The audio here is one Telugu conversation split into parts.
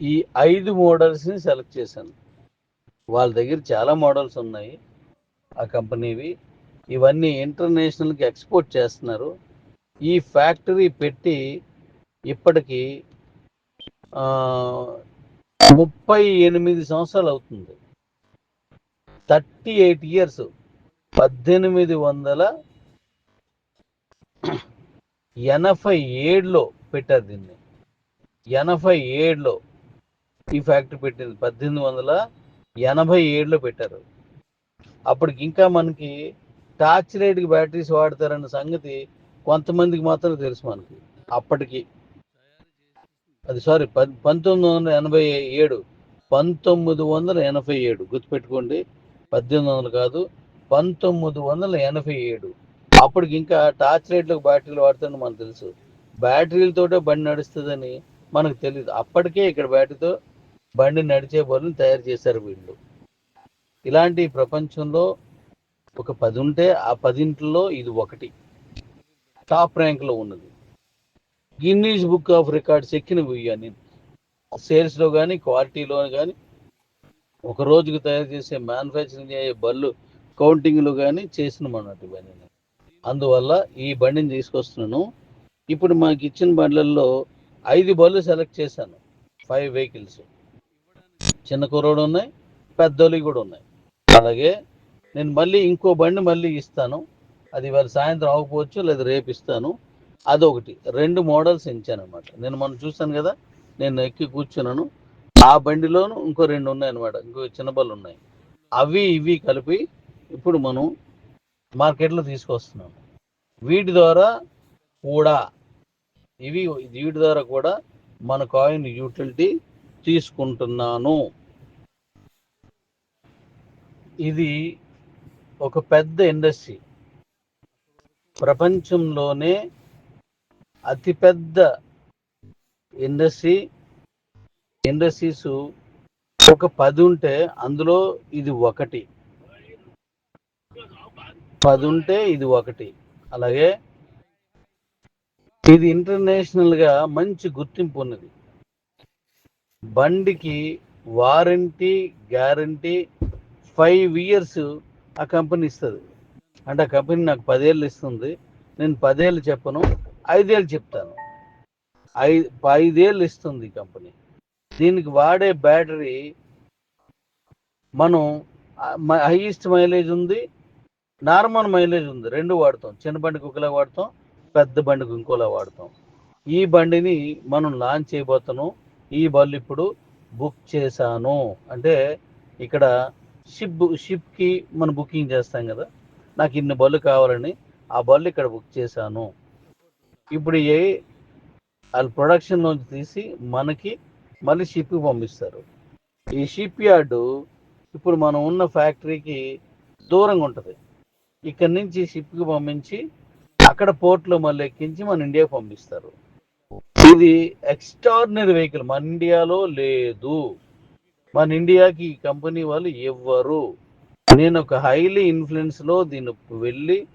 ఈ ఐదు మోడల్స్ని సెలెక్ట్ చేశాను. వాళ్ళ దగ్గర చాలా మోడల్స్ ఉన్నాయి. ఆ కంపెనీవి ఇవన్నీ ఇంటర్నేషనల్కి ఎక్స్పోర్ట్ చేస్తున్నారు. ఈ ఫ్యాక్టరీ పెట్టి ఇప్పటికి ముప్పై ఎనిమిది సంవత్సరాలు అవుతుంది. థర్టీ ఎయిట్ ఇయర్స్ పద్దెనిమిది వందల ఎనభై ఏడులో పెట్టారు దీన్ని. ఎనభై ఏడులో. ఈ ఫ్యాక్టరీ పెట్టింది. పద్దెనిమిది వందల ఎనభై ఏడులో పెట్టారు. అప్పటికి ఇంకా మనకి టార్చ్ లైట్కి బ్యాటరీస్ వాడతారన్న సంగతి కొంతమందికి మాత్రం తెలుసు మనకి. అప్పటికి అది సారీ పంతొమ్మిది వందల ఎనభై ఏడు పంతొమ్మిది వందల ఎనభై ఏడు. గుర్తుపెట్టుకోండి పద్దెనిమిది వందలు కాదు పంతొమ్మిది వందల ఎనభై ఏడు. అప్పటికి ఇంకా టార్చ్ లైట్లకు బ్యాటరీలు వాడతారని మనకు తెలుసు. బ్యాటరీలతోటే బండి నడుస్తుందని మనకు తెలియదు అప్పటికే ఇక్కడ బ్యాటరీతో బండి నడిచే బదులు తయారు చేశారు వీళ్ళు. ఇలాంటి ప్రపంచంలో ఒక పది ఉంటే ఆ పదింట్లో ఇది ఒకటి. టాప్ ర్యాంక్లో ఉన్నది. గిన్నీస్ బుక్ ఆఫ్ రికార్డ్స్ ఎక్కినవి ఇవన్నీ సేల్స్లో కానీ క్వాలిటీలో కానీ ఒక రోజుకు తయారు చేసే మ్యానుఫ్యాక్చరింగ్ అయ్యే బళ్ళు కౌంటింగ్లు కానీ చేసినాం అన్నట్టు ఇవన్నీ అందువల్ల ఈ బండిని తీసుకొస్తున్నాను. ఇప్పుడు మాకు ఇచ్చిన బండ్లలో ఐదు బళ్ళు సెలెక్ట్ చేశాను. Five vehicles. చిన్న కుర్రోడు ఉన్నాయి పెద్దోళ్ళు కూడా ఉన్నాయి. అలాగే నేను మళ్ళీ ఇంకో బండి మళ్ళీ ఇస్తాను. అది ఇవాళ సాయంత్రం అవ్వకపోవచ్చు లేదా రేపు ఇస్తాను. అదొకటి. రెండు మోడల్స్ ఇచ్చానమాట అనమాట నేను మనం చూశాను కదా నేను ఎక్కి కూర్చున్నాను. ఆ బండిలోను ఇంకో రెండు ఉన్నాయి అనమాట ఇంకో చిన్న బళ్ళు ఉన్నాయి. అవి ఇవి కలిపి ఇప్పుడు మనం మార్కెట్లో తీసుకొస్తున్నాం వీటి ద్వారా కూడా ఇవి వీటి ద్వారా కూడా మన కాయిన్ యూటిలిటీ తీసుకుంటున్నాను. ఇది ఒక పెద్ద ఇండస్ట్రీ. ప్రపంచంలోనే అతిపెద్ద ఇండస్ట్రీ. ఇండస్ట్రీస్ ఒక పది ఉంటే అందులో ఇది ఒకటి. పది ఉంటే ఇది ఒకటి. అలాగే ఇది ఇంటర్నేషనల్గా మంచి గుర్తింపు ఉన్నది. బండికి వారంటీ గ్యారంటీ ఫైవ్ ఇయర్స్ ఆ కంపెనీ ఇస్తుంది. అంటే ఆ కంపెనీ నాకు పదేళ్ళు ఇస్తుంది. నేను పదేళ్ళు చెప్పను ఐదేళ్ళు చెప్తాను. ఐదు ఐదేళ్ళు ఇస్తుంది ఈ కంపెనీ దీనికి వాడే బ్యాటరీ మనం హైయెస్ట్ మైలేజ్ ఉంది నార్మల్ మైలేజ్ ఉంది. రెండు వాడతాం. చిన్న బండికి ఒకలా వాడతాం పెద్ద బండికి ఇంకోలా వాడతాం. ఈ బండిని మనం లాంచ్ చేయబోతున్నాం. ఈ బళ్ళు ఇప్పుడు బుక్ చేశాను. అంటే ఇక్కడ షిప్ షిప్కి మనం బుకింగ్ చేస్తాం కదా. నాకు ఇన్ని బళ్ళు కావాలని ఆ బళ్ళు ఇక్కడ బుక్ చేశాను. ఇప్పుడు ఏ వాళ్ళ ప్రొడక్షన్ నుంచి తీసి మనకి మళ్ళీ షిప్కి పంపిస్తారు. ఈ షిప్ యార్డు ఇప్పుడు మనం ఉన్న ఫ్యాక్టరీకి దూరంగా ఉంటుంది. ఇక్కడ నుంచి షిప్కి పంపించి అక్కడ పోర్ట్లో మళ్ళీ ఎక్కించి మన ఇండియాకి పంపిస్తారు. ఇది ఎక్స్ట్రాడినరీ వెహికల్ మన ఇండియాలో లేదు. మన ఇండియాకి ఈ కంపెనీ వాళ్ళు ఇవ్వరు నేను ఒక హైలీ ఇన్ఫ్లుయెన్స్లో దీన్ని వెళ్ళి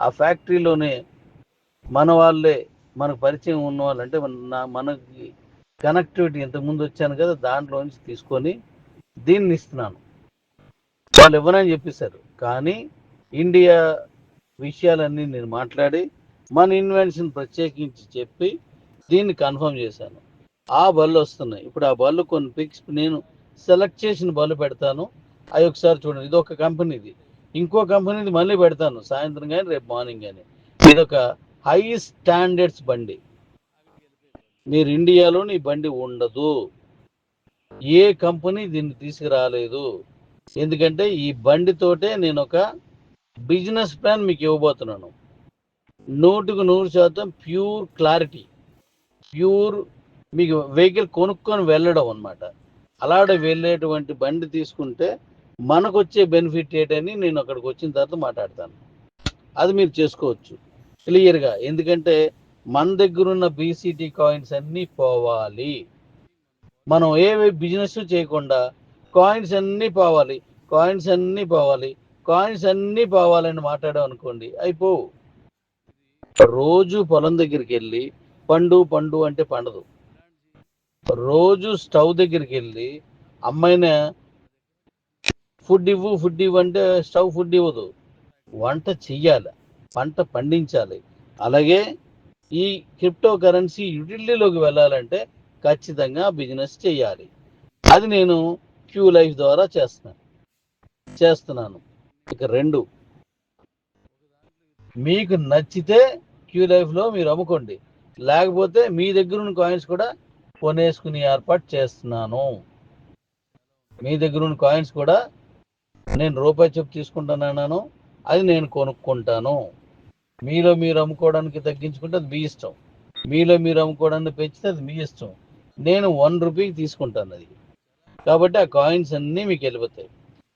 ఆ ఫ్యాక్టరీలోనే మన వాళ్ళే మనకు పరిచయం ఉన్న వాళ్ళంటే నా- మనకి కనెక్టివిటీ ఇంతకుముందు వచ్చాను కదా దాంట్లో నుంచి తీసుకొని దీన్ని ఇస్తున్నాను. వాళ్ళు ఇవ్వనని చెప్పేశారు. కానీ ఇండియా విషయాలన్నీ నేను మాట్లాడి మన ఇన్వెన్షన్ ప్రత్యేకించి చెప్పి దీన్ని కన్ఫర్మ్ చేశాను. ఆ బళ్ళు వస్తున్నాయి. ఇప్పుడు ఆ బళ్ళు కొన్ని పిక్స్ నేను సెలెక్ట్ చేసిన బళ్ళు పెడతాను. అవి ఒకసారి చూడండి. ఇది ఒక కంపెనీది ఇంకో కంపెనీది మళ్ళీ పెడతాను. సాయంత్రం కానీ రేపు మార్నింగ్ కానీ ఇది ఒక హై స్టాండర్డ్స్ బండి. మీరు ఇండియాలోని ఈ బండి ఉండదు. ఏ కంపెనీ దీన్ని తీసుకురాలేదు. ఎందుకంటే ఈ బండితోటే నేను ఒక బిజినెస్ ప్లాన్ మీకు ఇవ్వబోతున్నాను. నూటికి నూరు శాతం ప్యూర్ క్లారిటీ ప్యూర్ మీకు వెహికల్ కొనుక్కొని వెళ్ళడం అనమాట అలాడ వెళ్ళేటువంటి బండి తీసుకుంటే మనకు వచ్చే బెనిఫిట్ ఏంటని నేను అక్కడికి వచ్చిన తర్వాత మాట్లాడతాను. అది మీరు చేసుకోవచ్చు. క్లియర్గా. ఎందుకంటే మన దగ్గర ఉన్న బీసీటీ కాయిన్స్ అన్నీ పోవాలి. మనం ఏ బిజినెస్ చేయకుండా కాయిన్స్ అన్నీ పోవాలి. కాయిన్స్ అన్నీ పోవాలి. కాయిన్స్ అన్నీ పోవాలని మాట్లాడాం అనుకోండి అయిపోవు. రోజు పొలం దగ్గరికి వెళ్ళి పండు పండు అంటే పండదు. రోజు స్టవ్ దగ్గరికి వెళ్ళి అమ్మాయిని ఫుడ్ ఇవ్వు ఫుడ్ ఇవ్వు అంటే స్టవ్ ఫుడ్ ఇవ్వదు. వంట చెయ్యాలి పంట పండించాలి. అలాగే ఈ క్రిప్టో కరెన్సీ యూటిలిటీలోకి వెళ్ళాలంటే ఖచ్చితంగా బిజినెస్ చేయాలి అది నేను క్యూ లైఫ్ ద్వారా చేస్తున్నాను చేస్తున్నాను. ఇక రెండు మీకు నచ్చితే క్యూ లైఫ్లో మీరు అమ్ముకోండి. లేకపోతే మీ దగ్గర ఉన్న కాయిన్స్ కూడా కొనేసుకుని ఏర్పాటు చేస్తున్నాను. మీ దగ్గర ఉన్న కాయిన్స్ కూడా నేను రూపాయి చెప్పు తీసుకుంటానన్నాను. అది నేను కొనుక్కుంటాను. మీలో మీరు అమ్ముకోవడానికి తగ్గించుకుంటే అది మీ ఇష్టం. మీలో మీరు అమ్ముకోవడానికి పెంచితే అది మీ ఇష్టం. నేను వన్ రూపీకి తీసుకుంటాను అది. కాబట్టి ఆ కాయిన్స్ అన్నీ మీకు వెళ్ళిపోతాయి.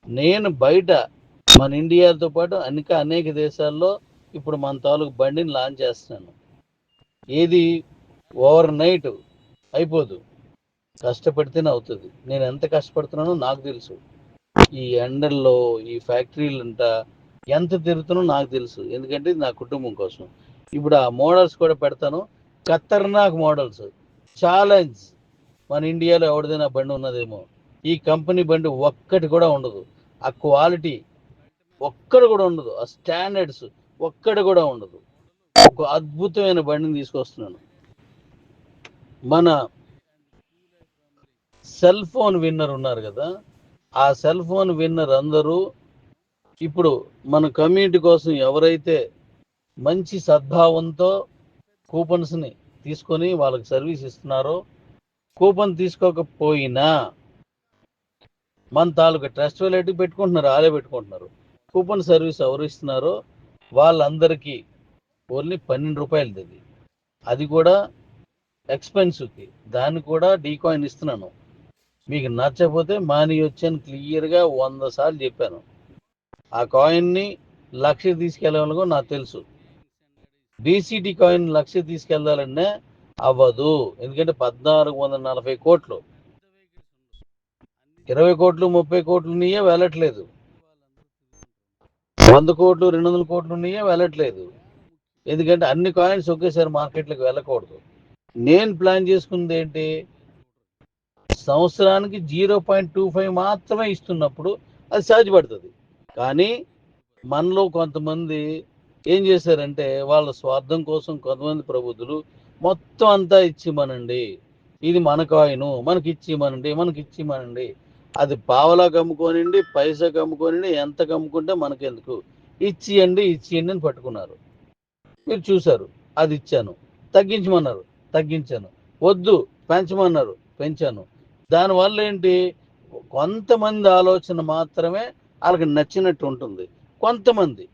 నేను బయట మన ఇండియాతో పాటు ఇంకా అనేక దేశాల్లో ఇప్పుడు మన తాలూకు బండిని లాంచ్ చేస్తున్నాను. ఏది ఓవర్ నైట్ అయిపోదు. కష్టపడితేనే అవుతుంది నేను ఎంత కష్టపడుతున్నానో నాకు తెలుసు. ఈ ఎండల్లో ఈ ఫ్యాక్టరీలంతా ఎంత తిరుగుతానో నాకు తెలుసు. ఎందుకంటే నా కుటుంబం కోసం. ఇప్పుడు ఆ మోడల్స్ కూడా పెడతాను. ఖతర్నాక్ మోడల్స్. ఛాలెంజ్. మన ఇండియాలో ఎవరిదైనా బండి ఉన్నదేమో. ఈ కంపెనీ బండి ఒక్కటి కూడా ఉండదు. ఆ క్వాలిటీ ఒక్కడ కూడా ఉండదు. ఆ స్టాండర్డ్స్ ఒక్కడ కూడా ఉండదు. ఒక అద్భుతమైన బండిని తీసుకొస్తున్నాను. మన సెల్ ఫోన్ విన్నర్ ఉన్నారు కదా ఆ సెల్ ఫోన్ విన్నర్ అందరూ ఇప్పుడు మన కమ్యూనిటీ కోసం ఎవరైతే మంచి సద్భావంతో కూపన్స్ని తీసుకొని వాళ్ళకి సర్వీస్ ఇస్తున్నారో కూపన్ తీసుకోకపోయినా మన తాలూకా ట్రస్ట్ వాలెట్ పెట్టుకుంటున్నారు ఆలే పెట్టుకుంటున్నారు. కూపన్ సర్వీస్ ఎవరు ఇస్తున్నారో వాళ్ళందరికీ ఓన్లీ పన్నెండు రూపాయలది అది కూడా ఎక్స్పెన్సివ్కి దాన్ని కూడా డీకాయిన్ ఇస్తున్నాను. మీకు నచ్చకపోతే మానేయొచ్చు అని క్లియర్గా వంద సార్లు చెప్పాను. ఆ కాయిన్ని లక్ష తీసుకెళ్ళాలనుకో నాకు తెలుసు. బీసీటీ కాయిన్ లక్ష తీసుకెళ్ళాలంటే అవ్వదు. ఎందుకంటే పద్నాలుగు వందల నలభై కోట్లు. ఇరవై కోట్లు ముప్పై కోట్లు ఉన్నాయే వెళ్ళట్లేదు. వంద కోట్లు రెండు వందల కోట్లు ఉన్నాయే వెళ్ళట్లేదు. ఎందుకంటే అన్ని కాయిన్స్ ఒకేసారి మార్కెట్లోకి వెళ్ళకూడదు. నేను ప్లాన్ చేసుకుంది ఏంటి? సంవత్సరానికి జీరో పాయింట్ టూ ఫైవ్ మాత్రమే ఇస్తున్నప్పుడు అది సాధ్యపడుతుంది కానీ మనలో కొంతమంది ఏం చేశారంటే వాళ్ళ స్వార్థం కోసం కొంతమంది ప్రబుద్ధులు మొత్తం అంతా ఇచ్చిమనండి ఇది మన కాయను మనకి ఇచ్చిమనండి మనకి ఇచ్చిమనండి అది పావలా కమ్ముకోనండి పైసాకి కమ్ముకోనండి ఎంత అమ్ముకుంటే మనకెందుకు? ఇచ్చియండి ఇచ్చియండి అని పట్టుకున్నారు. మీరు చూశారు అది ఇచ్చాను. తగ్గించమన్నారు. తగ్గించాను. వద్దు పెంచమన్నారు పెంచాను. దానివల్ల ఏంటి? కొంతమంది ఆలోచన మాత్రమే వాళ్ళకి నచ్చినట్టు ఉంటుంది. కొంతమంది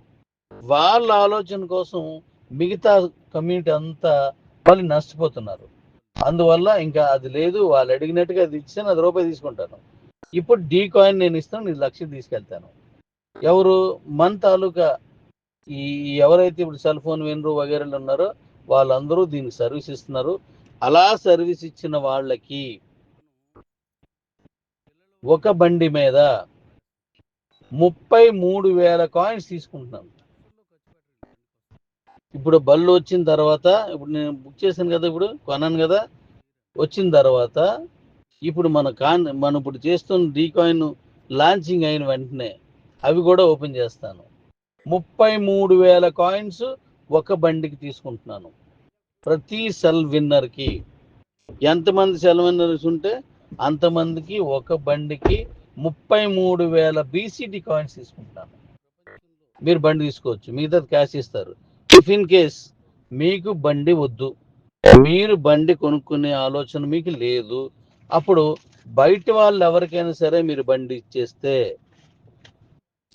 వాళ్ళ ఆలోచన కోసం మిగతా కమ్యూనిటీ అంతా వాళ్ళు నష్టపోతున్నారు. అందువల్ల ఇంకా అది లేదు వాళ్ళు అడిగినట్టుగా అది ఇచ్చాను అది రూపాయి తీసుకుంటాను. ఇప్పుడు డీ కాయిన్ నేను ఇస్తాను నేను లక్ష తీసుకెళ్తాను. ఎవరు? మన తాలూకా ఈ ఈ ఎవరైతే ఇప్పుడు సెల్ ఫోన్ వినరు వగేరాలు ఉన్నారో వాళ్ళందరూ దీనికి సర్వీస్ ఇస్తున్నారు. అలా సర్వీస్ ఇచ్చిన వాళ్ళకి ఒక బండి మీద ముప్పై మూడు వేల కాయిన్స్ తీసుకుంటున్నాను ఇప్పుడు బళ్ళు వచ్చిన తర్వాత ఇప్పుడు నేను బుక్ చేశాను కదా ఇప్పుడు కొన్నాను కదా వచ్చిన తర్వాత ఇప్పుడు మన కాన్ మనం ఇప్పుడు చేస్తున్న డీ కాయిన్ లాంచింగ్ అయిన వెంటనే అవి కూడా ఓపెన్ చేస్తాను. ముప్పై మూడు వేల కాయిన్స్ ఒక బండికి తీసుకుంటున్నాను. ప్రతి సెల్ విన్నర్కి ఎంతమంది సెల్ విన్నర్స్ ఉంటే అంతమందికి ఒక బండికి ముప్పై మూడు వేల బీసీటీ కాయిన్స్ తీసుకుంటాను. మీరు బండి తీసుకోవచ్చు మిగతా క్యాష్ ఇస్తారు. ఇఫ్ ఇన్ కేస్ మీకు బండి వద్దు మీరు బండి కొనుక్కునే ఆలోచన మీకు లేదు అప్పుడు బయట వాళ్ళు ఎవరికైనా సరే మీరు బండి ఇచ్చేస్తే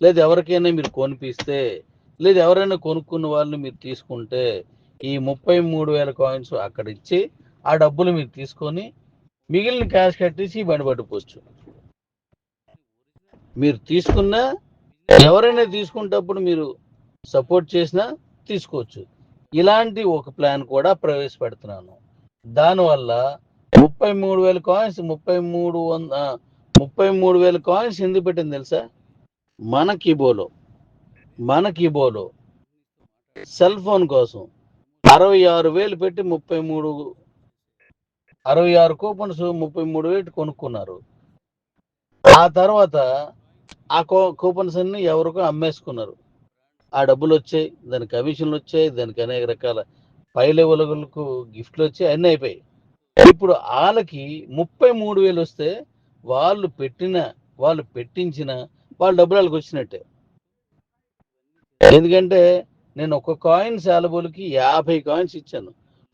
లేదు ఎవరికైనా మీరు కొనిపిస్తే లేదు ఎవరైనా కొనుక్కున్న వాళ్ళు మీరు తీసుకుంటే ఈ ముప్పై మూడు వేల కాయిన్స్ అక్కడ ఇచ్చి ఆ డబ్బులు మీరు తీసుకొని మిగిలిన క్యాష్ కట్టేసి బండి పట్టుకోవచ్చు మీరు తీసుకున్నా ఎవరైనా తీసుకునేటప్పుడు మీరు సపోర్ట్ చేసినా తీసుకోవచ్చు. ఇలాంటి ఒక ప్లాన్ కూడా ప్రవేశపెడుతున్నాను. దానివల్ల ముప్పై మూడు వేల కాయిన్స్ ముప్పై మూడు వంద ముప్పై మూడు వేల కాయిన్స్ ఎందుకు పెట్టింది తెలుసా? మన కిబోలో మన కిబోలో సెల్ ఫోన్ కోసం అరవై ఆరు వేలు పెట్టి ముప్పై మూడు అరవై ఆరు కూపన్స్ ముప్పై మూడు వేలు కొనుక్కున్నారు. ఆ తర్వాత ఆ కూ కూపన్స్ అన్ని ఎవరికో అమ్మేసుకున్నారు. ఆ డబ్బులు వచ్చాయి దాని కమిషన్లు వచ్చాయి దానికి అనేక రకాల పై లెవెల్కు గిఫ్ట్లు వచ్చాయి అన్నీ అయిపోయాయి. ఇప్పుడు వాళ్ళకి ముప్పై మూడు వేలు వస్తే వాళ్ళు పెట్టిన వాళ్ళు పెట్టించిన వాళ్ళ డబ్బులు వాళ్ళకి వచ్చినట్టే ఎందుకంటే నేను ఒక కాయిన్ శాలబుల్కి యాభై కాయిన్స్ ఇచ్చాను.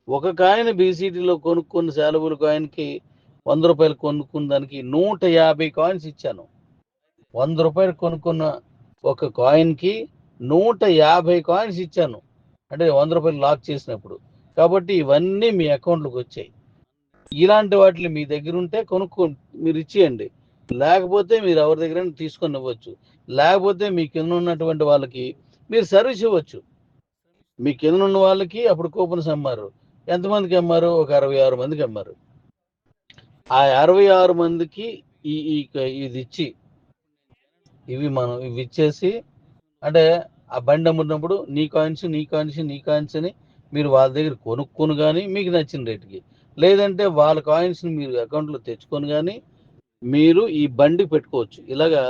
ఒక కాయిన్ బీసీటీలో కొనుక్కున్న శాలబుల్ కాయిన్కి వంద రూపాయలు కొనుక్కున్న దానికి నూట యాభై కాయిన్స్ ఇచ్చాను. వంద రూపాయలు కొనుక్కున్న ఒక కాయిన్కి నూట యాభై కాయిన్స్ ఇచ్చాను. అంటే వంద రూపాయలు లాక్ చేసినప్పుడు. కాబట్టి ఇవన్నీ మీ అకౌంట్లోకి వచ్చాయి. ఇలాంటి వాటిని మీ దగ్గర ఉంటే కొనుక్కో మీరు ఇచ్చేయండి. లేకపోతే మీరు ఎవరి దగ్గర తీసుకొని ఇవ్వచ్చు. లేకపోతే మీ కింద ఉన్నటువంటి వాళ్ళకి మీరు సర్వీస్ ఇవ్వచ్చు. మీ కింద ఉన్న వాళ్ళకి అప్పుడు కూపన్స్ అమ్మారు. ఎంతమందికి అమ్మారు? ఒక అరవై ఆరు మందికి అమ్మారు. ఆ అరవై ఆరు మందికి ఈ ఇది ఇచ్చి ఇవి మనం ఇవి ఇచ్చేసి అంటే ఆ బండి అమ్ముతున్నప్పుడు నీ కాయిన్స్ నీ కాయిన్స్ నీ కాయిన్స్ అని మీరు వాళ్ళ దగ్గర కొనుక్కొని కానీ మీకు నచ్చిన రేటుకి. లేదంటే వాళ్ళ కాయిన్స్ని మీరు అకౌంట్లో తెచ్చుకొని కానీ మీరు ఈ బండి పెట్టుకోవచ్చు. ఇలాగా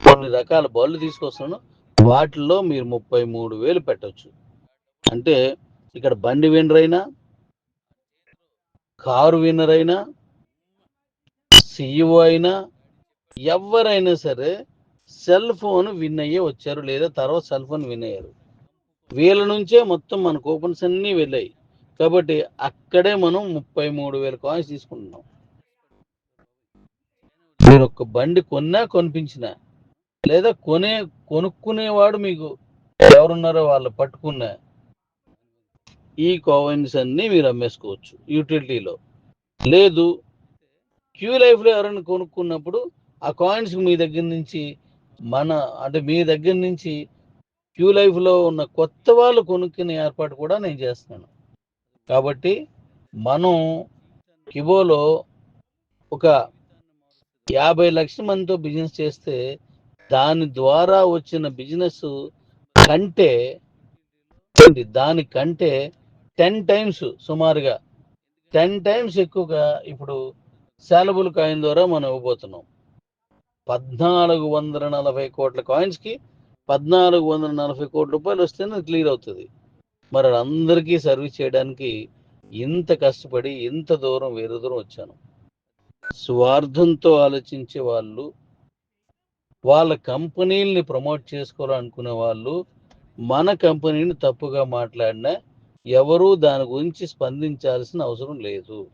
కొన్ని రకాల బళ్ళు తీసుకొస్తాను వాటిల్లో మీరు ముప్పై మూడు వేలు పెట్టవచ్చు అంటే ఇక్కడ బండి విన్నర్ అయినా కారు విన్నర్ అయినా సిఇఓ అయినా ఎవరైనా సరే సెల్ ఫోన్ విన్ అయ్యే వచ్చారు లేదా తర్వాత సెల్ ఫోన్ విన్ అయ్యారు. వీళ్ళ నుంచే మొత్తం మన కూపన్స్ అన్నీ వెళ్ళాయి. కాబట్టి అక్కడే మనం ముప్పై మూడు వేల కాయిన్స్ తీసుకుంటున్నాం. మీరు ఒక బండి కొన్నా కొనిపించినా లేదా కొనే కొనుక్కునేవాడు మీకు ఎవరున్నారో వాళ్ళు పట్టుకున్నా ఈ కాయిన్స్ అన్నీ మీరు అమ్మేసుకోవచ్చు యూటిలిటీలో లేదు క్యూ లైఫ్లో ఎవరైనా కొనుక్కున్నప్పుడు ఆ కాయిన్స్ మీ దగ్గర నుంచి మన అంటే మీ దగ్గర నుంచి క్యూ లైఫ్లో ఉన్న కొత్త వాళ్ళు కొనుక్కునే ఏర్పాటు కూడా నేను చేస్తున్నాను. కాబట్టి మనం కిబోలో ఒక యాభై లక్షల మందితో బిజినెస్ చేస్తే దాని ద్వారా వచ్చిన బిజినెస్ కంటే దానికంటే టెన్ టైమ్స్ సుమారుగా. టెన్ టైమ్స్ ఎక్కువగా ఇప్పుడు శాలబుల్ కాయిన్ ద్వారా మనం ఇవ్వబోతున్నాం. పద్నాలుగు వందల నలభై కోట్ల కాయిన్స్కి పద్నాలుగు వందల నలభై కోట్ల రూపాయలు వస్తేనే క్లియర్ అవుతుంది. మరి అందరికీ సర్వీస్ చేయడానికి ఇంత కష్టపడి ఇంత దూరం వేరే దూరం వచ్చాను. స్వార్థంతో ఆలోచించే వాళ్ళు వాళ్ళ కంపెనీల్ని ప్రమోట్ చేసుకోవాలనుకునే వాళ్ళు మన కంపెనీని తప్పుగా మాట్లాడినా ఎవరూ దాని గురించి స్పందించాల్సిన అవసరం లేదు.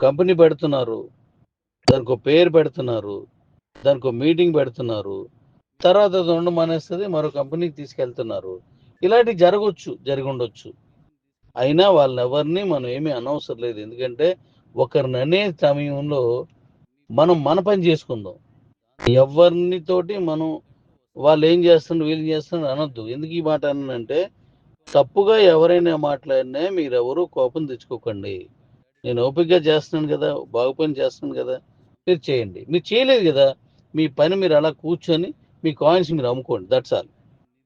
కంపెనీ పెడుతున్నారు దానికి ఒక పేరు పెడుతున్నారు దానికి ఒక మీటింగ్ పెడుతున్నారు తర్వాత దొండ ఉండమనేస్తుంది మరో కంపెనీకి తీసుకెళ్తున్నారు. ఇలాంటివి జరగవచ్చు జరిగి ఉండొచ్చు. అయినా వాళ్ళని ఎవరిని మనం ఏమీ అనవసరం లేదు. ఎందుకంటే ఒకరిని అనే సమయంలో మనం మన పని చేసుకుందాం. ఎవరినితోటి మనం వాళ్ళు ఏం చేస్తున్నారు వీళ్ళు చేస్తున్నారు అనొద్దు. ఎందుకు ఈ మాట అనంటే తప్పుగా ఎవరైనా మాట్లాడినా మీరెవరూ కోపం తెచ్చుకోకండి. నేను ఓపికగా చేస్తున్నాను కదా బాగుపని చేస్తున్నాను కదా మీరు చేయండి. మీరు చేయలేదు కదా మీ పని మీరు అలా కూర్చొని మీ కాయిన్స్ మీరు అమ్ముకోండి. దట్స్ ఆల్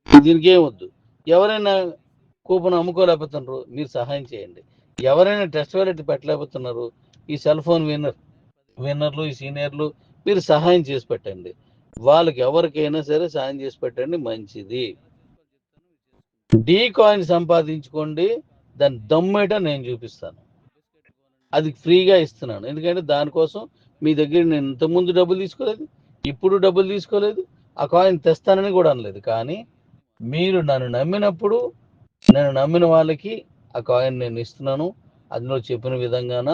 దీనికి ఏం వద్దు. ఎవరైనా కూపన్ అమ్ముకోలేకపోతున్నారు మీరు సహాయం చేయండి. ఎవరైనా టెస్ట్ వ్యాలెట్ పెట్టలేకపోతున్నారు ఈ సెల్ ఫోన్ విన్నర్ విన్నర్లు ఈ సీనియర్లు మీరు సహాయం చేసి పెట్టండి. వాళ్ళకి ఎవరికైనా సరే సహాయం చేసి పెట్టండి మంచిది. డీ కాయిన్ సంపాదించుకోండి దాని దమ్మేట నేను చూపిస్తాను. అది ఫ్రీగా ఇస్తున్నాను. ఎందుకంటే దానికోసం మీ దగ్గర నేను ఇంతకుముందు డబ్బులు తీసుకోలేదు ఇప్పుడు డబ్బులు తీసుకోలేదు ఆ కాయిన్ తెస్తానని కూడా అనలేదు. కానీ మీరు నన్ను నమ్మినప్పుడు నేను నమ్మిన వాళ్ళకి ఆ కాయిన్ నేను ఇస్తున్నాను. అందులో చెప్పిన విధంగాన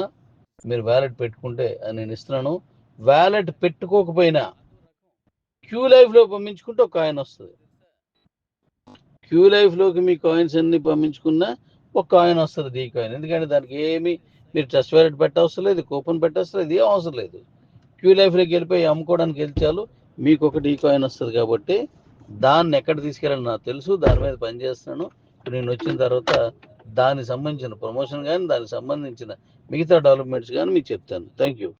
మీరు వ్యాలెట్ పెట్టుకుంటే నేను ఇస్తున్నాను. వ్యాలెట్ పెట్టుకోకపోయినా క్యూ లైఫ్లో పంపించుకుంటే ఒక కాయిన్ వస్తుంది. క్యూ లైఫ్లోకి మీ కాయిన్స్ అన్ని పంపించుకున్నా ఒక కాయిన్ వస్తుంది డీ కాయిన్. ఎందుకంటే దానికి ఏమి మీరు ట్రస్ట్ వ్యాలెట్ పెట్టవసరం లేదు కూపన్ పెట్టవసరం లేదు ఏం అవసరం లేదు. క్యూ లైఫ్లోకి వెళ్ళిపోయి అమ్ముకోవడానికి వెళ్తాలు మీకు ఒక డీ కాయిన్ వస్తుంది కాబట్టి దాన్ని ఎక్కడ తీసుకెళ్ళాలని నాకు తెలుసు దాని మీద పనిచేస్తున్నాను నేను వచ్చిన తర్వాత దానికి సంబంధించిన ప్రమోషన్ కానీ దానికి సంబంధించిన మిగతా డెవలప్మెంట్స్ కానీ మీకు చెప్తాను. Thank you